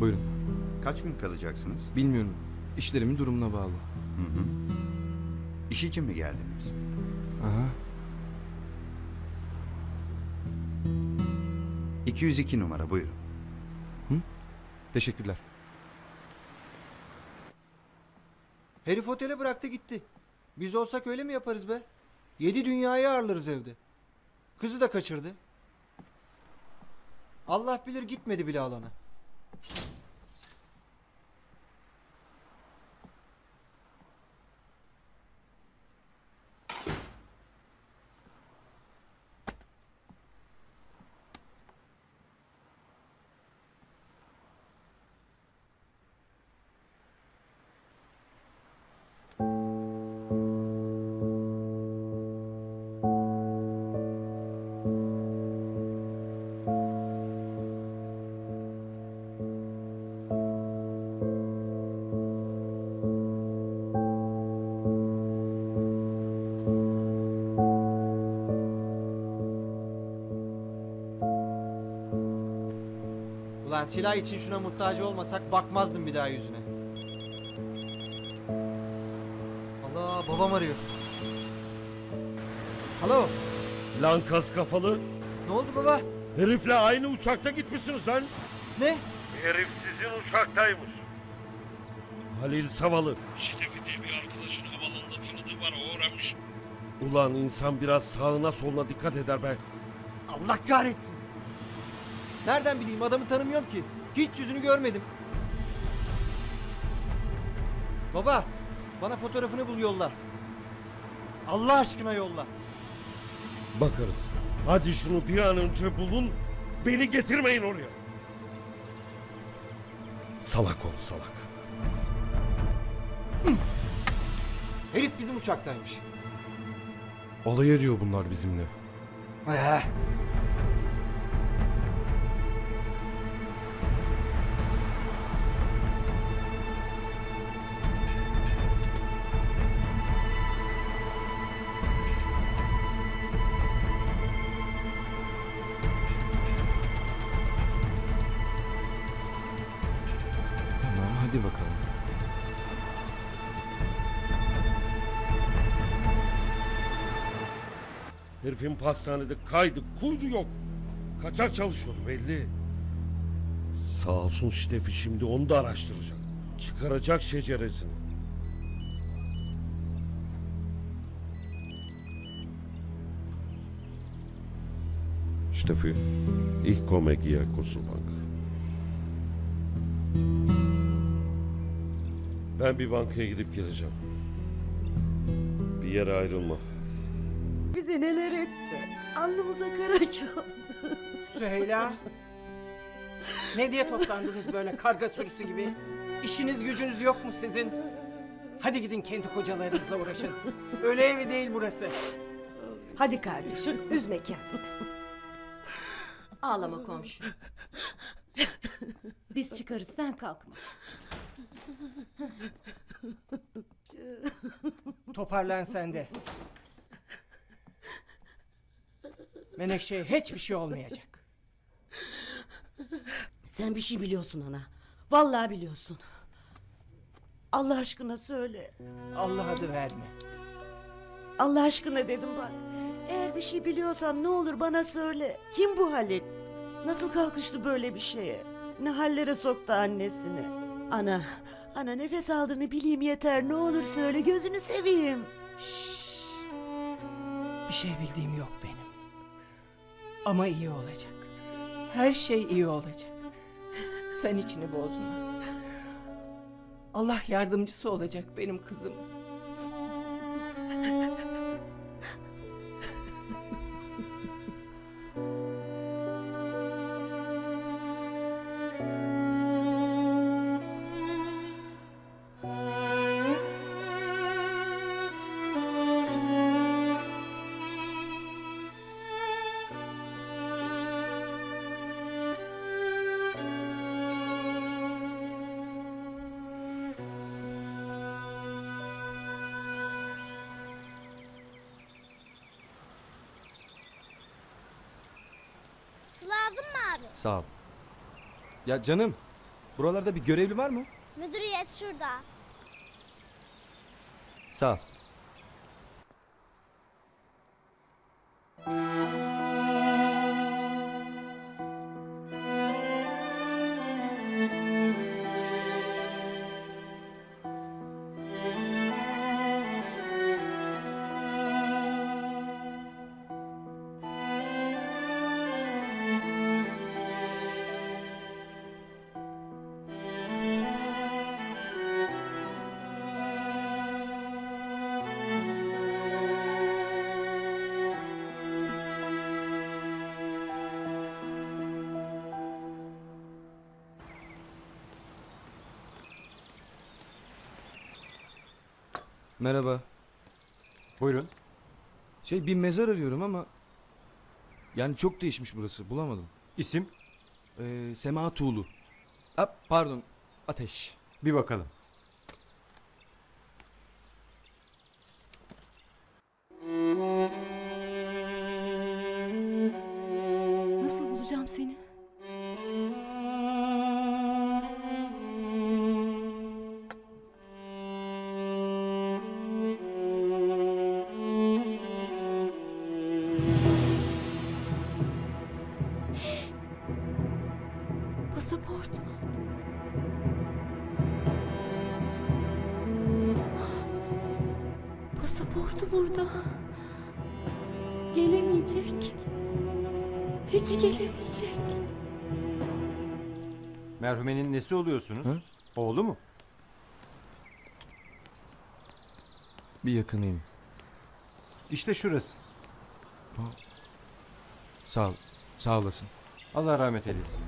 Buyurun. Kaç gün kalacaksınız? Bilmiyorum. İşlerimin durumuna bağlı. İş için mi geldiniz? Aha. 202 numara buyurun. Teşekkürler. Herif otele bıraktı gitti. Biz olsak öyle mi yaparız be? Yedi dünyayı ağırlarız evde. Kızı da kaçırdı. Allah bilir gitmedi bile alana. Thank you. Ulan silah için şuna muhtaç olmasak bakmazdım bir daha yüzüne. Allah babam arıyor. Alo Lan kas kafalı. ne oldu baba? Herifle aynı uçakta gitmişsiniz lan. Ne? Herif sizin uçaktaymış. Halil Savalı. Şitefi diye bir arkadaşın havalanında tanıdığı var o öğrenmiş. Ulan insan biraz sağına soluna dikkat eder be. Allah kahretsin. Nereden bileyim adamı tanımıyorum ki. Hiç yüzünü görmedim. Baba bana fotoğrafını bul yolla. Allah aşkına yolla. Bakarız. Hadi şunu bir an önce bulun. Beni getirmeyin oraya. Salak ol salak. Herif bizim uçaktaymış. Alay ediyor bunlar bizimle. Eh. Hadi bakalım. Herifin pastanede kaydı kurdu yok. Kaçak çalışıyordu belli. Sağ olsun Ştefi şimdi onu da araştıracak. Çıkaracak şeceresini. Steffi, ich komme hier Kosobank. Ben bir bankaya gidip geleceğim. Bir yere ayrılma. Bize neler etti. Alnımıza kara çaldı. Süheyla. Ne diye toplandınız böyle karga sürüsü gibi? İşiniz gücünüz yok mu sizin? Hadi gidin kendi kocalarınızla uğraşın. Öyle evi değil burası. Hadi kardeşim üzme kendini. Ağlama komşu. Biz çıkarız sen kalkma. Toparlan sen de. Menekşe'ye hiçbir şey olmayacak. Sen bir şey biliyorsun ana. Vallahi biliyorsun. Allah aşkına söyle. Allah adı verme. Allah aşkına dedim bak. Eğer bir şey biliyorsan ne olur bana söyle. Kim bu Halil? Nasıl kalkıştı böyle bir şeye? Ne hallere soktu annesini? Ana, ana nefes aldığını bileyim yeter. Ne olur söyle gözünü seveyim. Bir şey bildiğim yok benim. Ama iyi olacak. Her şey iyi olacak. Sen içini bozma. Allah yardımcısı olacak benim kızım. Sağ ol. Ya canım. Buralarda bir görevli var mı? Müdüriyet şurada. Sağ ol. Merhaba. Buyurun. Şey bir mezar arıyorum ama yani çok değişmiş burası. Bulamadım. İsim? Ee, Sema Tuğlu. Ha, pardon. Ateş. Bir bakalım. Nasıl bulacağım seni? Pasaport. Pasaportu burada. Gelemeyecek. Hiç gelemeyecek. Merhumenin nesi oluyorsunuz? Hı? Oğlu mu? Bir yakınıyım. İşte şurası. Sağ ol. Sağ olasın. Allah rahmet eylesin.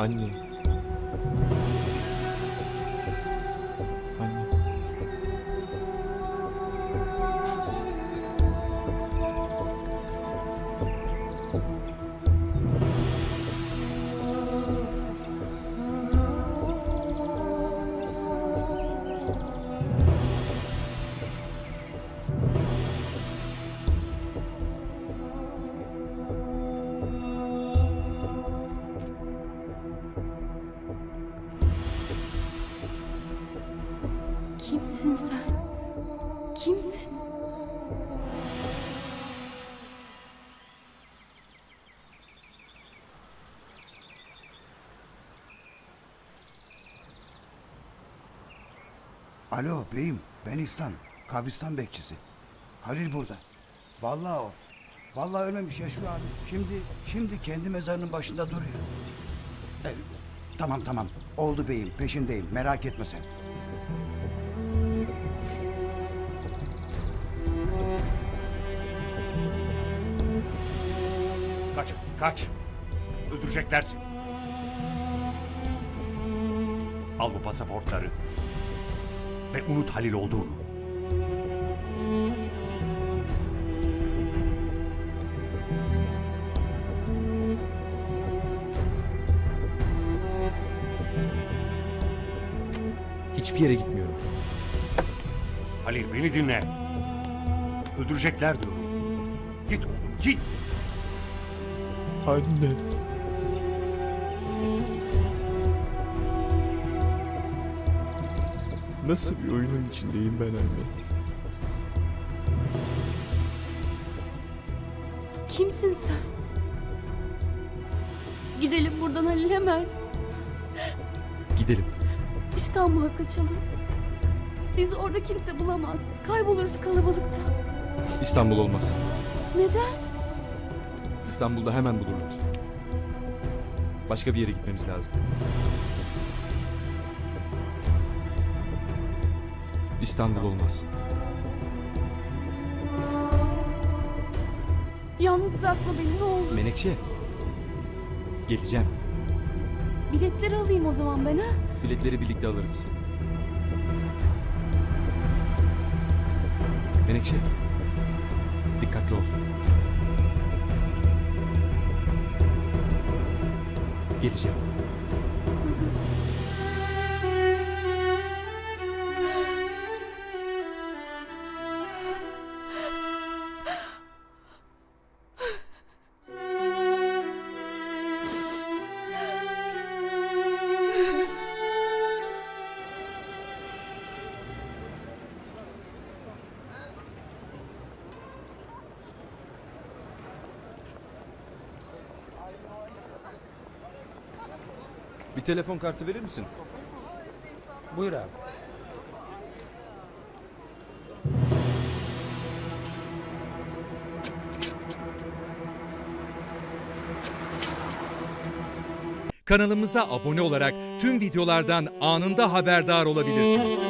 Anne. Anne. Sen? Kimsin? Alo beyim ben İhsan. Kabristan bekçisi. Halil burada. Vallahi o. Vallahi ölmemiş yaşıyor abi. Şimdi şimdi kendi mezarının başında duruyor. E, tamam tamam. Oldu beyim peşindeyim. Merak etme sen. Kaç. Öldürecekler seni. Al bu pasaportları. Ve unut Halil olduğunu. Hiçbir yere gitmiyorum. Halil beni dinle. Öldürecekler diyorum. Git oğlum git. Anne. Nasıl bir oyunun içindeyim ben anne? Kimsin sen? Gidelim buradan Halil hemen. Gidelim. İstanbul'a kaçalım. Bizi orada kimse bulamaz. Kayboluruz kalabalıkta. İstanbul olmaz. Neden? İstanbul'da hemen bulurlar. Başka bir yere gitmemiz lazım. İstanbul olmaz. Yalnız bırakma beni ne olur. Menekşe. Geleceğim. Biletleri alayım o zaman ben ha. Biletleri birlikte alırız. Menekşe. Dikkatli ol. Geleceğim. Bir telefon kartı verir misin? Buyur abi. Kanalımıza abone olarak tüm videolardan anında haberdar olabilirsiniz.